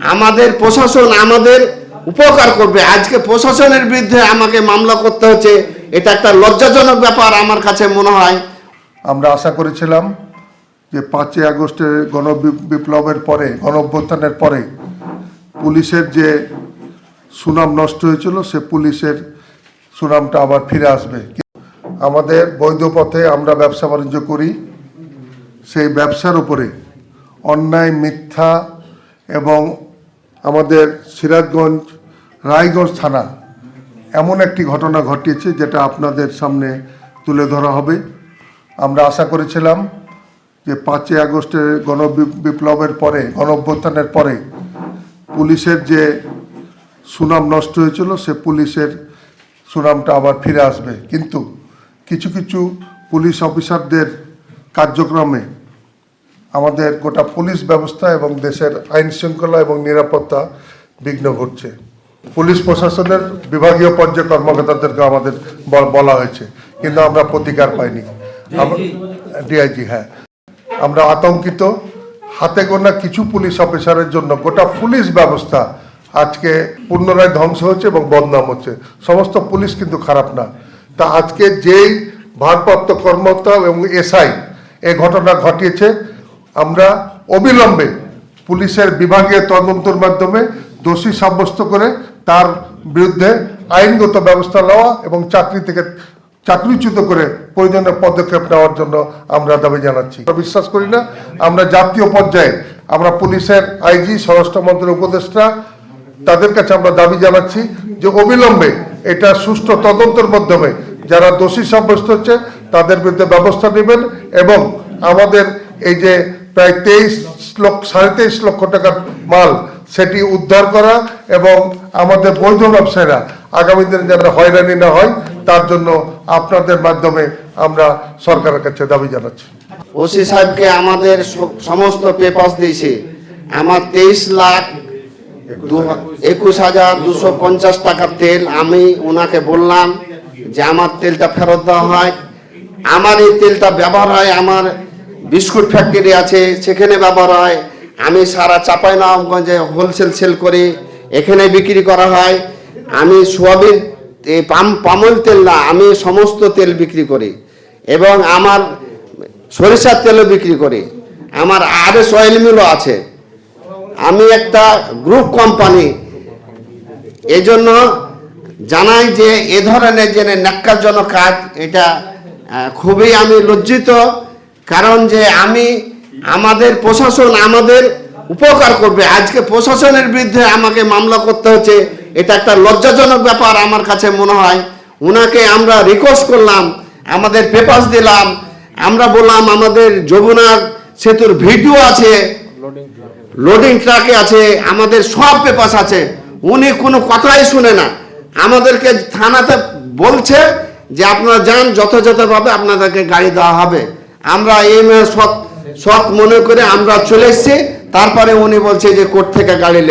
আমাদের প্রশাসন আমাদের উপকার করবে। আজকে প্রশাসনের বিরুদ্ধে আমাকে মামলা করতে হচ্ছে। এটা একটা লজ্জাজনক ব্যাপার আমার কাছে মনে হয়। আমরা আশা করেছিলাম যে পাঁচই আগস্টের গণ বিপ্লবের পরে গণ অভ্যুত্থানের পরে পুলিশের যে সুনাম নষ্ট হয়েছিল, সে পুলিশের সুনামটা আবার ফিরে আসবে। আমাদের বৈধ পথে আমরা ব্যবসা বাণিজ্য করি। সেই ব্যবসার উপরে অন্যায়, মিথ্যা এবং আমাদের সিরাজগঞ্জ, রায়গঞ্জ থানা এমন একটি ঘটনা ঘটিয়েছে যেটা আপনাদের সামনে তুলে ধরা হবে। আমরা আশা করেছিলাম যে পাঁচই আগস্টের গণ বিপ্লবের পরে গণ অভ্যুত্থানের পরে পুলিশের যে সুনাম নষ্ট হয়েছিল, সে পুলিশের সুনামটা আবার ফিরে আসবে। কিন্তু কিছু কিছু পুলিশ অফিসারদের কার্যক্রমে আমাদের গোটা পুলিশ ব্যবস্থা এবং দেশের আইন শৃঙ্খলা এবং নিরাপত্তা বিঘ্ন ঘটছে। পুলিশ প্রশাসনের বিভাগীয় পর্যায়ে কর্মকর্তাদেরকে আমাদের বলা হয়েছে কিন্তু আমরা প্রতিকার পাইনি। ডিআইজি হ্যাঁ। আমরা আতঙ্কিত হাতে গোনা কিছু পুলিশ অফিসারের জন্য গোটা পুলিশ ব্যবস্থা আজকে পুনরায় ধ্বংস হচ্ছে এবং বদনাম হচ্ছে। সমস্ত পুলিশ কিন্তু খারাপ না। তা আজকে যেই ভারপ্রাপ্ত কর্মকর্তা এবং এসআই এ ঘটনা ঘটিয়েছে আমরা অবিলম্বে পুলিশের বিভাগীয় তদন্তর মাধ্যমে দোষী সাব্যস্ত করে তার বিরুদ্ধে আইনগত ব্যবস্থা নেওয়া এবং চাকরি থেকে চাকরিচ্যুত করে প্রয়োজনীয় পদক্ষেপ নেওয়ার জন্য আমরা দাবি জানাচ্ছি। বিশ্বাস করি না। আমরা জাতীয় পর্যায়ে আমরা পুলিশের আইজি স্বরাষ্ট্রমন্ত্রীর উপদেষ্টা, তাদের কাছে আমরা দাবি জানাচ্ছি যে অবিলম্বে এটা সুষ্ঠু তদন্তের মাধ্যমে যারা দোষী সাব্যস্ত হচ্ছে তাদের বিরুদ্ধে ব্যবস্থা নেবেন এবং আমাদের এই যে প্রায় তেইশ লক্ষ, সাড়ে তেইশ লক্ষ টাকার মাল সেটি উদ্ধার করা এবং আমাদের বৈধ ব্যবসায়ীরা আগামী দিনে যারা হয়রানি না হয়, তার জন্য আপনাদের মাধ্যমে আমরা সরকারের কাছে দাবি জানাচ্ছি। ওসি সাহেবকে আমাদের সমস্ত পেপার্স দিয়েছে। আমার তেইশ লাখ একুশ হাজার দুশো পঞ্চাশ টাকার তেল আমি ওনাকে বললাম যে আমার তেলটা ফেরত দেওয়া হয়। আমার এই তেলটা ব্যবহার হয় আমার বিস্কুট ফ্যাক্টরি আছে, সেখানে ব্যবহার হয় আমি সারা চাপাই নবাবগঞ্জে হোলসেল সেল করি, এখানে বিক্রি করা হয়। আমি সোয়াবিন পাম, পামল তেল না, আমি সমস্ত তেল বিক্রি করি এবং আমার সরিষার তেলও বিক্রি করি। আমার আর এস অয়েল মিলও আছে। আমি একটা গ্রুপ কোম্পানি এই জন্য জানাই যে এ ধরনের যে ন্যাক্কারজনক কাজ, এটা খুবই আমি লজ্জিত। কারণ যে আমি, আমাদের প্রশাসন আমাদের উপকার করবে। আজকে প্রশাসনের বিরুদ্ধে আমাকে মামলা করতে হচ্ছে, এটা একটা লজ্জাজনক ব্যাপার আমার কাছে মনে হয়। ওনাকে আমরা রিকোয়েস্ট করলাম, আমাদের পেপার্স দিলাম, আমরা বললাম আমাদের যমুনার সেতুর ভিডিও আছে লোডিং ট্রাকে আছে, আমাদের সব পেপাস আছে। উনি কোনো কথাই শুনে না। আমাদেরকে থানাতে বলছে যে আপনারা যান, যথাযথভাবে আপনাদেরকে গাড়ি দেওয়া হবে। আমরা এই সৎ সৎ মনে করে আমরা চলে এসছি। তারপরে উনি বলছে যে কোর্ট থেকে গাড়ি